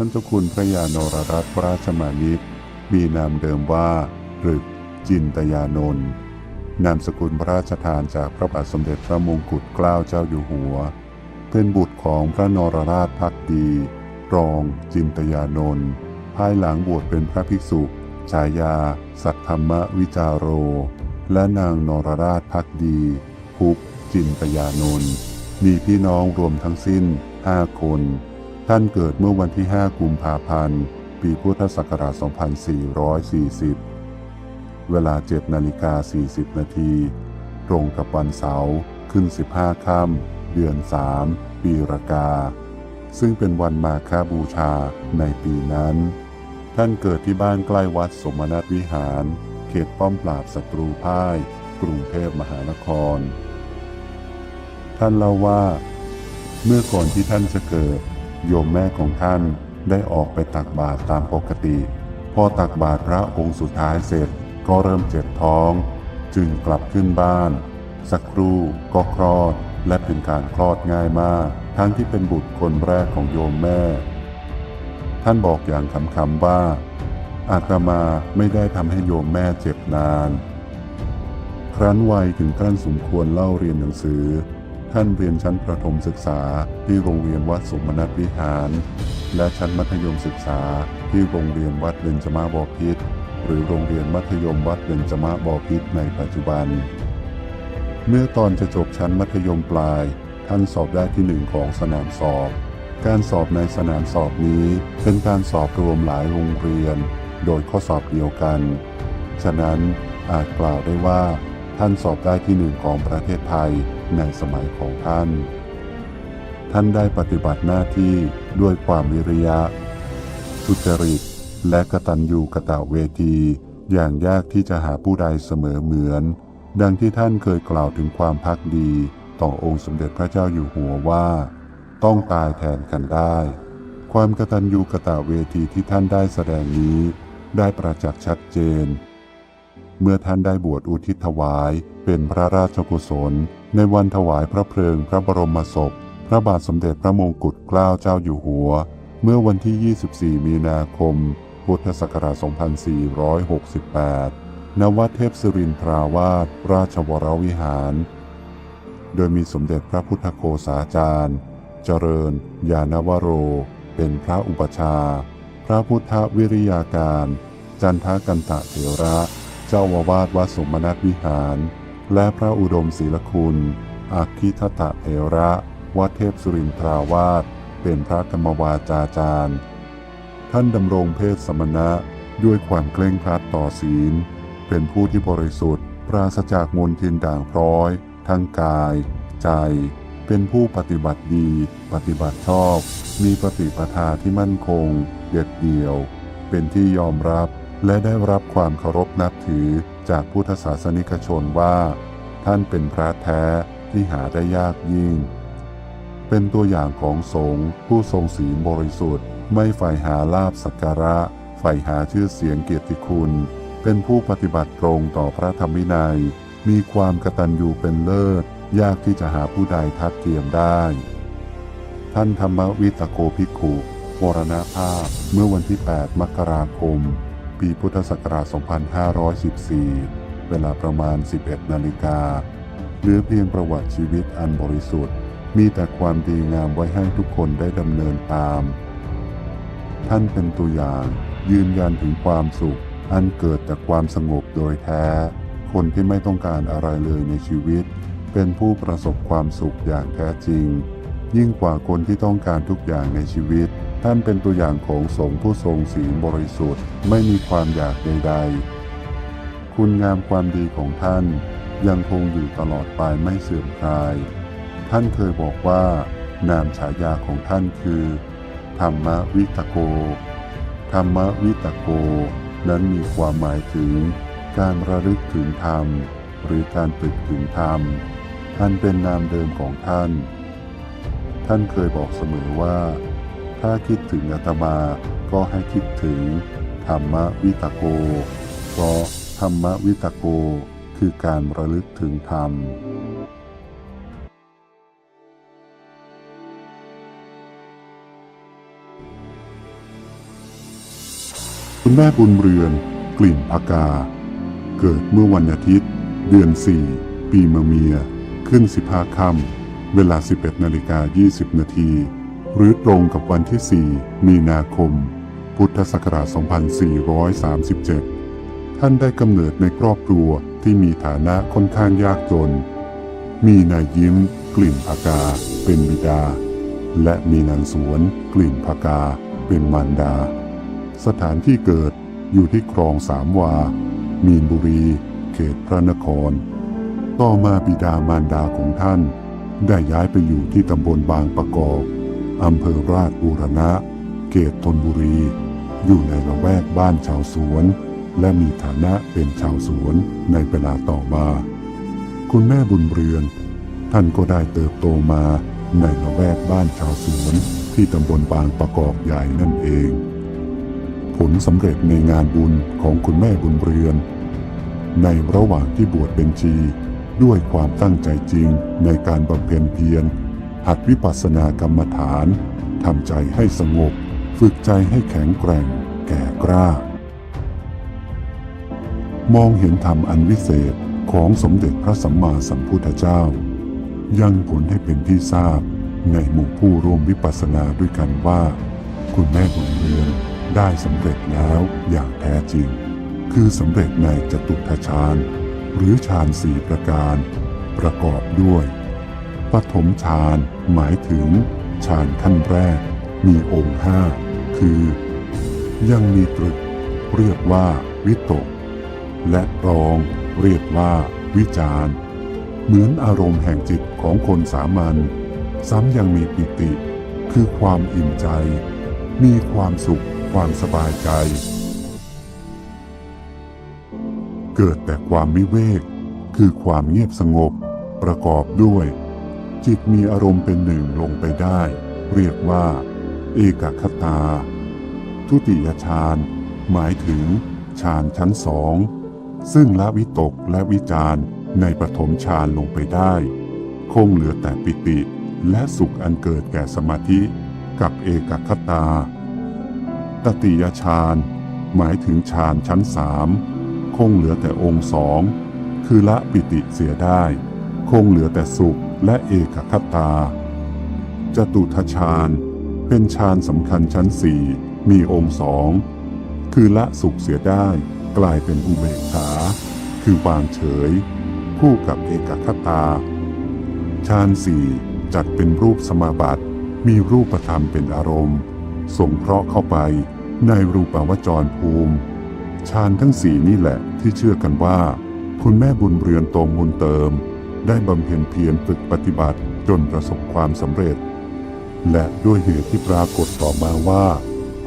ท่านเจ้าคุณพระยานรรัตนราชมานิตมีนามเดิมว่าหรึกจินตยานนท์นามสกุลพระราชทานจากพระบาทสมเด็จพระมงกุฎเกล้าเจ้าอยู่หัว เป็นบุตรของพระนรราชพักดี รองจินตยานนท์ภายหลังบวชเป็นพระภิกษุ ฉายา สัทธรรมวิจาโร และนางนรราชพักดีภุกจินตยานนท์มีพี่น้องรวมทั้งสิ้น5คน ท่านเกิดเมื่อวันที่ 5 กุมภาพันธ์ ปีพุทธศักราช 2440 เวลา 7 นาฬิกา 40 นาที ตรงกับวันเสาร์ขึ้น 15 ค่ำ เดือน 3 ปีรากา ซึ่งเป็นวันมาฆบูชาในปีนั้น ท่านเกิดที่บ้านใกล้วัดสมณัตวิหาร เขตป้อมปราบศัตรูพ่าย กรุงเทพมหานคร ท่านเล่าว่า เมื่อก่อนที่ท่านจะเกิด โยมแม่ของท่านได้ออกไปตักบาตรตามปกติ พอตักบาตรพระองค์สุดท้ายเสร็จก็เริ่มเจ็บท้อง จึงกลับขึ้นบ้าน สักครู่ก็คลอดและเป็นการคลอดง่ายมาก ทั้งที่เป็นบุตรคนแรกของโยมแม่ ท่านบอกอย่างคำๆว่า อาตมาไม่ได้ทำให้โยมแม่เจ็บนาน ครั้นวัยถึงขั้นสมควรเล่าเรียนหนังสือ ท่านเรียนชั้นประถมศึกษาที่โรงเรียนวัดสมณัตวิหาร และชั้นมัธยมศึกษาที่โรงเรียนวัดเบญจมาบพิตรหรือโรงเรียนมัธยมวัดเบญจมาบพิตรในปัจจุบัน เมื่อตอนจะจบชั้นมัธยมปลาย ท่านสอบได้ที่หนึ่งของสนามสอบ การสอบในสนามสอบนี้เป็นการสอบรวมหลายโรงเรียน โดยข้อสอบเดียวกัน ฉะนั้นอาจกล่าวได้ว่า ท่านสอบได้ที่หนึ่งของประเทศไทย ในสมัยของท่าน ท่านได้ปฏิบัติหน้าที่ด้วยความวิริยะ สุจริต และกตัญญูกะตะเวที อย่างยากที่จะหาผู้ใดเสมอเหมือน ดังที่ท่านเคยกล่าวถึงความพักดี ต่อองค์สมเด็จพระเจ้าอยู่หัวว่า ต้องตายแทนกันได้ ความกตัญญูกะตะเวทีที่ท่านได้แสดงนี้ได้ประจักษ์ชัดเจน เมื่อท่านได้บวชอุทิศถวายเป็นพระราชกุศล ในวันถวายพระเพลิงพระบรมศพ พระบาทสมเด็จพระมงกุฎเกล้าเจ้าอยู่หัว เมื่อวันที่ 24 มีนาคม พุทธศักราช 2468 ณ วัดเทพศิรินทราวาสราชวรวิหาร โดยมีสมเด็จพระพุทธโฆษาจารย์ เจริญ ยานวโร เป็นพระอุปชา พระพุทธวิริยาการ จันทกันตะเถระ เจ้าอาวาสวัดสมณัตวิหาร และพระอุดมศิลคุณอักขิทตะเถระวัดเทพสุรินทราวาสเป็นพระธรรมวาจาจารย์ ท่านดำรงเพศสมณะด้วยความเคร่งครัดต่อศีล เป็นผู้ที่บริสุทธิ์ ปราศจากมลทินด่างพร้อย ทั้งกาย ใจ เป็นผู้ปฏิบัติดี ปฏิบัติชอบ มีปฏิปทาที่มั่นคง เด็ดเดี่ยว เป็นที่ยอมรับ และได้รับความเคารพนับถือจากพุทธศาสนิกชนว่า ท่านเป็นพระแท้ที่หาได้ยากยิ่ง เป็นตัวอย่างของสงฆ์ผู้ทรงศีลบริสุทธิ์ ไม่ใฝ่หาลาบสักการะใฝ่หาชื่อเสียงเกียรติคุณ เป็นผู้ปฏิบัติตรงต่อพระธรรมวินัย มีความกตัญญูเป็นเลิศ ยากที่จะหาผู้ใดทัดเทียมได้ ท่านธรรมวิตโกภิกขุมรณภาพเมื่อวันที่ 8 มกราคม ปีพุทธศักราช 2514 เวลาประมาณ 11 นาฬิกาเหลือเพียงประวัติชีวิตอันบริสุทธิ์ มีแต่ความดีงามไว้ให้ทุกคนได้ดำเนินตาม ท่านเป็นตัวอย่างยืนยันถึงความสุข อันเกิดจากความสงบโดยแท้ คนที่ไม่ต้องการอะไรเลยในชีวิต เป็นผู้ประสบความสุขอย่างแท้จริง ยิ่งกว่าคนที่ต้องการทุกอย่างในชีวิต ท่านเป็นตัวอย่างของสงฆ์ผู้ทรงศีลบริสุทธิ์ไม่มีความอยากใดๆ คุณงามความดีของท่านยังคงอยู่ตลอดไปไม่เสื่อมคลาย ท่านเคยบอกว่านามฉายาของท่านคือ ธรรมวิตโก ธรรมวิตโก นั้นมีความหมายถึง การระลึกถึงธรรม หรือการตึกถึงธรรม ท่านเป็นนามเดิมของท่าน ท่านเคยบอกเสมอว่า ถ้าคิดถึงอาตมาก็ให้คิดถึงธรรมวิตโก เพราะธรรมวิตโกคือการระลึกถึงธรรม คุณแม่บุญเรือนกลิ่นพากา เกิดเมื่อวันอาทิตย์ เดือน 4 ปีมะเมีย ขึ้น 15ค่ำเวลา 11นาฬิกา20 นาที หรือตรงกับวันที่ 4 มีนาคม พุทธศักราช 2437 ท่านได้กำเนิดในครอบครัวที่มีฐานะค่อนข้างยากจน มีนายยิ้ม กลิ่นพากา เป็นบิดา และมีนางสวน กลิ่นพากา เป็นมารดา สถานที่เกิดอยู่ที่คลองสามวา มีนบุรี เขตพระนคร ต่อมาบิดามารดาของท่าน ได้ย้ายไปอยู่ที่ตำบลบางประกอบ อำเภอราชบูรณะเขตธนบุรี อยู่ในละแวกบ้านชาวสวน และมีฐานะเป็นชาวสวนในเวลาต่อมา คุณแม่บุญเรือน ท่านก็ได้เติบโตมาในละแวกบ้านชาวสวนที่ตำบลบางประกอบใหญ่นั่นเอง ผลสำเร็จในงานบุญของคุณแม่บุญเรือน ในระหว่างที่บวชเป็นชีด้วยความตั้งใจจริงในการบำเพ็ญเพียร หัดวิปัสสนากรรมฐานทำใจให้สงบ ฝึกใจให้แข็งแกร่ง แก่กล้า มองเห็นธรรมอันวิเศษของสมเด็จพระสัมมาสัมพุทธเจ้า ยังผลให้เป็นที่ทราบในหมู่ผู้ร่วมวิปัสสนาด้วยกันว่า คุณแม่บุญเรือนได้สำเร็จแล้วอย่างแท้จริง คือสำเร็จในจตุทชาญหรือฌานสี่ประการ ประกอบด้วย ปฐมฌานหมายถึงฌานขั้นแรก มีองค์ห้าคือ ยังมีตรึก เรียกว่าวิตก และรองเรียกว่าวิจารเหมือนอารมณ์แห่งจิตของคนสามัญซ้ำยังมีปิติ คือความอิ่มใจ มีความสุขความสบายใจ เกิดแต่ความวิเวก คือความเงียบสงบประกอบด้วย จิตมีอารมณ์เป็นหนึ่งลงไปได้ เรียกว่า เอกคตา ทุติยฌานหมายถึงฌานชั้นสอง ซึ่งละวิตกและวิจารณ์ในปฐมฌานลงไปได้ คงเหลือแต่ปิติและสุขอันเกิดแก่สมาธิกับเอกคตา ตติยฌานหมายถึงฌานชั้นสามคงเหลือแต่องค์สองคือละปิติเสียได้ คงเหลือแต่สุข และเอกคตา จตุทชาญเป็นฌานสำคัญชั้นสี่มีองค์สอง คือละสุขเสียได้กลายเป็นอุเบกขา คือวางเฉย คู่กับเอกคตาฌานสี่จัดเป็นรูปสมาบัติ มีรูปธรรมเป็นอารมณ์ ส่งเคราะห์เข้าไปในรูปาวจรภูมิฌานทั้งสี่นี่แหละที่เชื่อกันว่า คุณแม่บุญเรือนโตมบุญเติม ได้บำเพ็ญเพียรฝึกปฏิบัติจนประสบความสำเร็จ และด้วยเหตุที่ปรากฏต่อมาว่า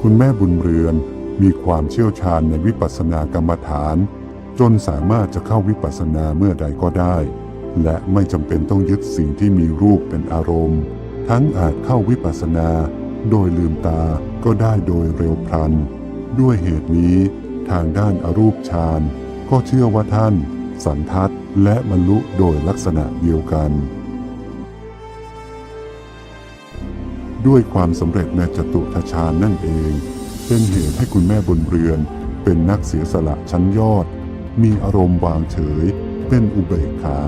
คุณแม่บุญเรือนมีความเชี่ยวชาญในวิปัสสนากรรมฐาน จนสามารถจะเข้าวิปัสสนาเมื่อใดก็ได้ และไม่จำเป็นต้องยึดสิ่งที่มีรูปเป็นอารมณ์ ทั้งอาจเข้าวิปัสสนา โดยลืมตาก็ได้โดยเร็วพลัน ด้วยเหตุนี้ ทางด้านอรูปฌานก็เชื่อว่าท่าน สันทัด และบรรลุโดยลักษณะเดียวกัน ด้วยความสำเร็จในจตุทชาญนั่นเอง เป็นเหตุให้คุณแม่บุญเรือน เป็นนักเสียสละชั้นยอด มีอารมณ์วางเฉย เป็นอุเบกขา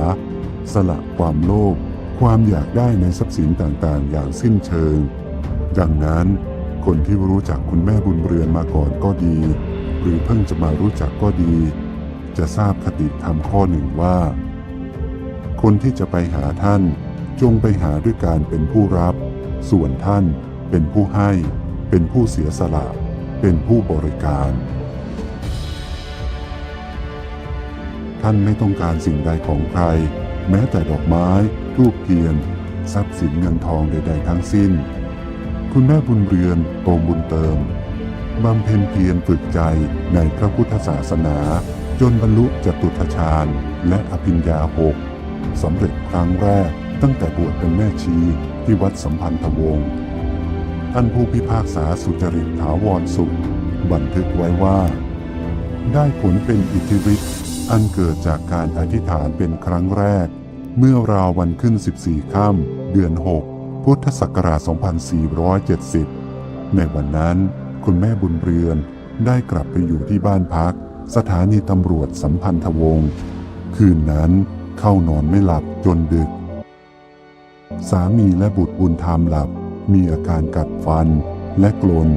สละความโลภความอยากได้ในทรัพย์สินต่างๆ อย่างสิ้นเชิง ดังนั้นคนที่รู้จักคุณแม่บุญเรือนมาก่อนก็ดี หรือเพิ่งจะมารู้จักก็ดี จะทราบคติธรรมข้อหนึ่งว่า คนที่จะไปหาท่านจงไปหาด้วยการเป็นผู้รับ ส่วนท่านเป็นผู้ให้ เป็นผู้เสียสละ เป็นผู้บริการ ท่านไม่ต้องการสิ่งใดของใคร แม้แต่ดอกไม้ทูบเทียน ทรัพย์สินเงินทองใด ๆ ทั้งสิ้น คุณแม่บุญเรือนโตมบุญเติมบำเพ็ญเพียรฝึกใจในพระพุทธศาสนา จนบรรลุจตุทชาญและอภิญญาหกสำเร็จครั้งแรกตั้งแต่บวชเป็นแม่ชีที่วัดสัมพันธวงศ์ท่านผู้พิพากษาสุจริตถาวรสุข บันทึกไว้ว่า ได้ผลเป็นอิทธิฤทธิ์อันเกิดจากการอธิษฐานเป็นครั้งแรก เมื่อราววันขึ้น 14 ค่ำเดือน 6 พุทธศักราช 2470 ในวันนั้น คุณแม่บุญเรือนได้กลับไปอยู่ที่บ้านพัก สถานีตำรวจสัมพันธวงศ์คืนนั้นเข้านอนไม่หลับจนดึก สามีและบุตรบุญธรรมหลับมีอาการกัดฟันและกลน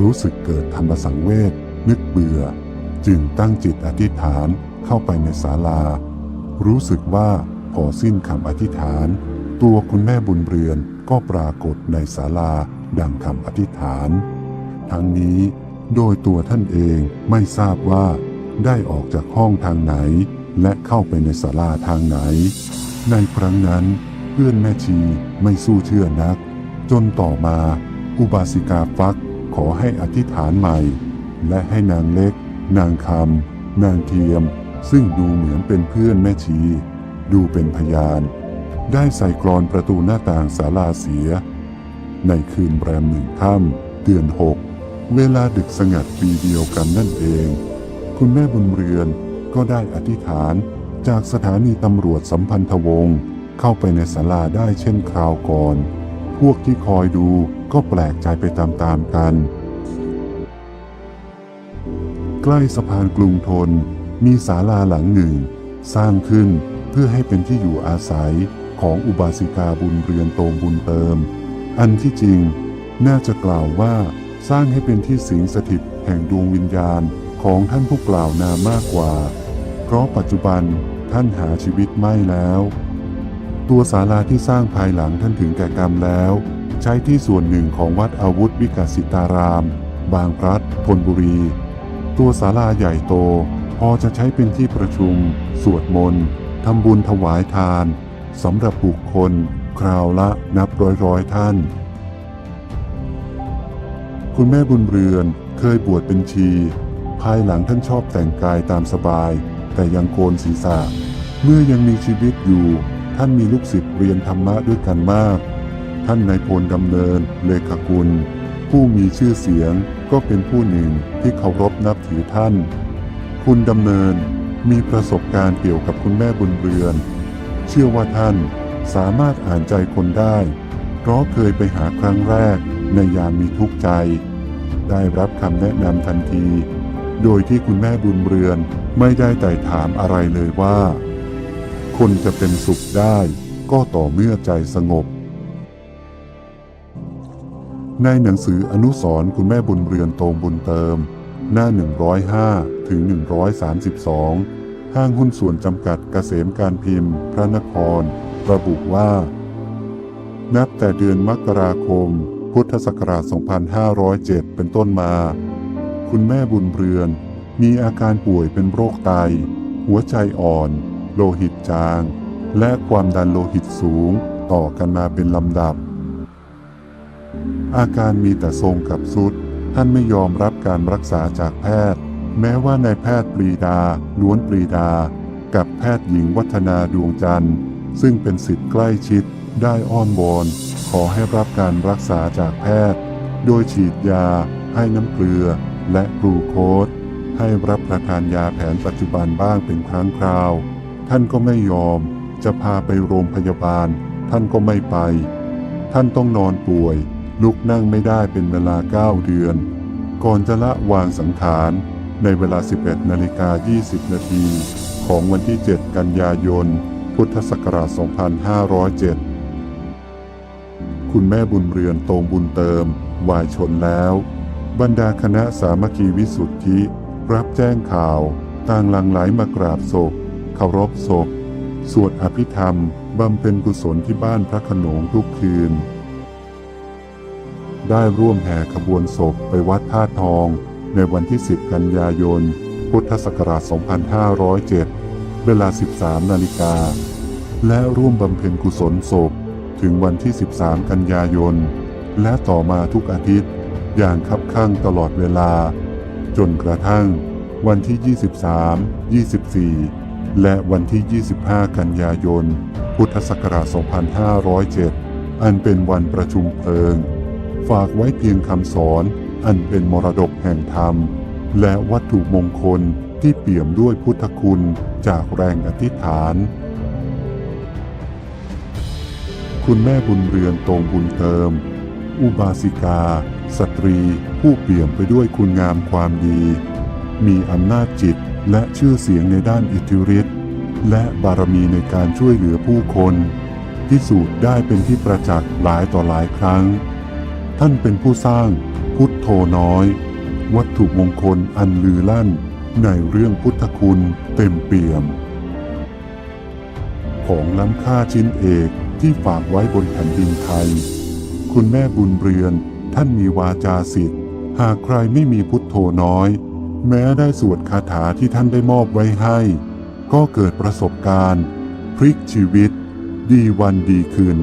รู้สึกเกิดธรรมสังเวชนึกเบื่อ จึงตั้งจิตอธิษฐานเข้าไปในศาลา รู้สึกว่าพอสิ้นคำอธิษฐาน ตัวคุณแม่บุญเรือนก็ปรากฏในศาลาดังคำอธิษฐาน ทั้งนี้ โดยตัวท่านเองไม่ทราบว่าได้ออกจากห้องทางไหน และเข้าไปในศาลาทางไหน ในครั้งนั้นเพื่อนแม่ชีไม่สู้เชื่อนัก จนต่อมาอุบาสิกาฟักขอให้อธิษฐานใหม่ และให้นางเล็ก นางคำ นางเทียม ซึ่งดูเหมือนเป็นเพื่อนแม่ชี ดูเป็นพยาน ได้ใส่กรอนประตูหน้าต่างศาลาเสีย ในคืนแรมหนึ่งค่ำเดือนหก เวลาดึกสงัดปีเดียวกันนั่นเอง คุณแม่บุญเรือนก็ได้อธิษฐานจากสถานีตำรวจสัมพันธวงศ์เข้าไปในศาลาได้เช่นคราวก่อน พวกที่คอยดูก็แปลกใจไปตามๆกัน ใกล้สะพานกรุงทนมีศาลาหลังหนึ่ง สร้างขึ้นเพื่อให้เป็นที่อยู่อาศัยของอุบาสิกาบุญเรือนโตมบุญเติม อันที่จริงน่าจะกล่าวว่า สร้างให้เป็นที่สิงสถิตแห่งดวงวิญญาณของท่านผู้กล่าวนามมากกว่า เพราะปัจจุบันท่านหาชีวิตไม่แล้ว ตัวศาลาที่สร้างภายหลังท่านถึงแก่กรรมแล้ว ใช้ที่ส่วนหนึ่งของวัดอาวุธวิกาสิตาราม บางพลัดธนบุรี ตัวศาลาใหญ่โต พอจะใช้เป็นที่ประชุม สวดมนต์ทำบุญถวายทานสำหรับบุคคล คราวละนับร้อยร้อยท่าน คุณแม่บุญเรือนเคยบวชเป็นชี ภายหลังท่านชอบแต่งกายตามสบาย แต่ยังโกนศีรษะ เมื่อยังมีชีวิตอยู่ ท่านมีลูกศิษย์เรียนธรรมะด้วยกันมาก ท่านนายพลดำเนินเลขากุล ผู้มีชื่อเสียงก็เป็นผู้หนึ่งที่เคารพนับถือท่าน คุณดำเนินมีประสบการณ์เกี่ยวกับคุณแม่บุญเรือน เชื่อว่าท่านสามารถอ่านใจคนได้ เพราะเคยไปหาครั้งแรกในยามมีทุกข์ใจ ได้รับคำแนะนำทันที โดยที่คุณแม่บุญเรือนไม่ได้ไต่ถามอะไรเลยว่า คนจะเป็นสุขได้ก็ต่อเมื่อใจสงบ ในหนังสืออนุสร์คุณแม่บุญเรือนโตมบุญเติม หน้า 105 ถึง 132 ห้างหุ้นส่วนจำกัดเกษมการพิมพ์ พระนคร ระบุว่า นับแต่เดือนมกราคม พุทธศักราช 2507 เป็นต้นมา คุณแม่บุญเรือน มีอาการป่วยเป็นโรคไต หัวใจอ่อน โลหิตจาง และความดันโลหิตสูงต่อกันมาเป็นลำดับ อาการมีแต่ทรงกับสุด ท่านไม่ยอมรับการรักษาจากแพทย์ แม้ว่านายแพทย์ปรีดา ล้วนปรีดา กับแพทย์หญิงวัฒนาดวงจันทร์ ซึ่งเป็นสิทธิ์ใกล้ชิด ได้อ้อนวอนขอให้รับการรักษาจากแพทย์ โดยฉีดยา ให้น้ำเกลือ และกลูโคสให้รับประทานยาแผนปัจจุบันบ้างเป็นครั้งคราว ท่านก็ไม่ยอม จะพาไปโรงพยาบาล ท่านก็ไม่ไป ท่านต้องนอนป่วย ลุกนั่งไม่ได้เป็นเวลา 9 เดือน ก่อนจะละวางสังขาร ในเวลา 11นาฬิกา20 นาที ของวันที่ 7 กันยายน พุทธศักราช 2507 คุณแม่บุญเรือนโตมบุญเติม วายชนแล้ว บรรดาคณะสามัคคีวิสุทธิ รับแจ้งข่าว ต่างหลังไหลมากราบศพเคารพศพ สวดอภิธรรม บำเพ็ญกุศลที่บ้านพระขนงทุกคืน ได้ร่วมแห่ขบวนศพไปวัดท่าทอง ในวันที่ 10 กันยายน พุทธศักราช 2507 เวลา 13 นาฬิกา และร่วมบำเพ็ญกุศลศพ ถึงวันที่ 13 กันยายน และต่อมาทุกอาทิตย์ อย่างคับข้างตลอดเวลา จนกระทั่ง วันที่ 23 24 และวันที่ 25 กันยายน พุทธศักราช 2507 อันเป็นวันประชุมเพลิง ฝากไว้เพียงคำสอนอันเป็นมรดกแห่งธรรม และวัตถุมงคลที่เปี่ยมด้วยพุทธคุณจากแรงอธิษฐาน คุณแม่บุญเรือนตรงบุญเติม อุบาสิกา สตรี ผู้เปี่ยมไปด้วยคุณงามความดี มีอำนาจจิตและชื่อเสียงในด้านอิทธิฤทธิ์และบารมีในการช่วยเหลือผู้คน พิสูจน์ได้เป็นที่ประจักษ์หลายต่อหลายครั้ง ท่านเป็นผู้สร้างพุทธโธน้อย วัตถุมงคลอันลือลั่น ในเรื่องพุทธคุณเต็มเปี่ยม ของล้ำค่าชิ้นเอก ที่ฝากไว้บนแผ่นดินไทย คุณแม่บุญเรือน ท่านมีวาจาสิทธิ์ หากใครไม่มีพุทโธน้อย แม้ได้สวดคาถาที่ท่านได้มอบไว้ให้ ก็เกิดประสบการณ์ พลิกชีวิต ดีวันดีคืน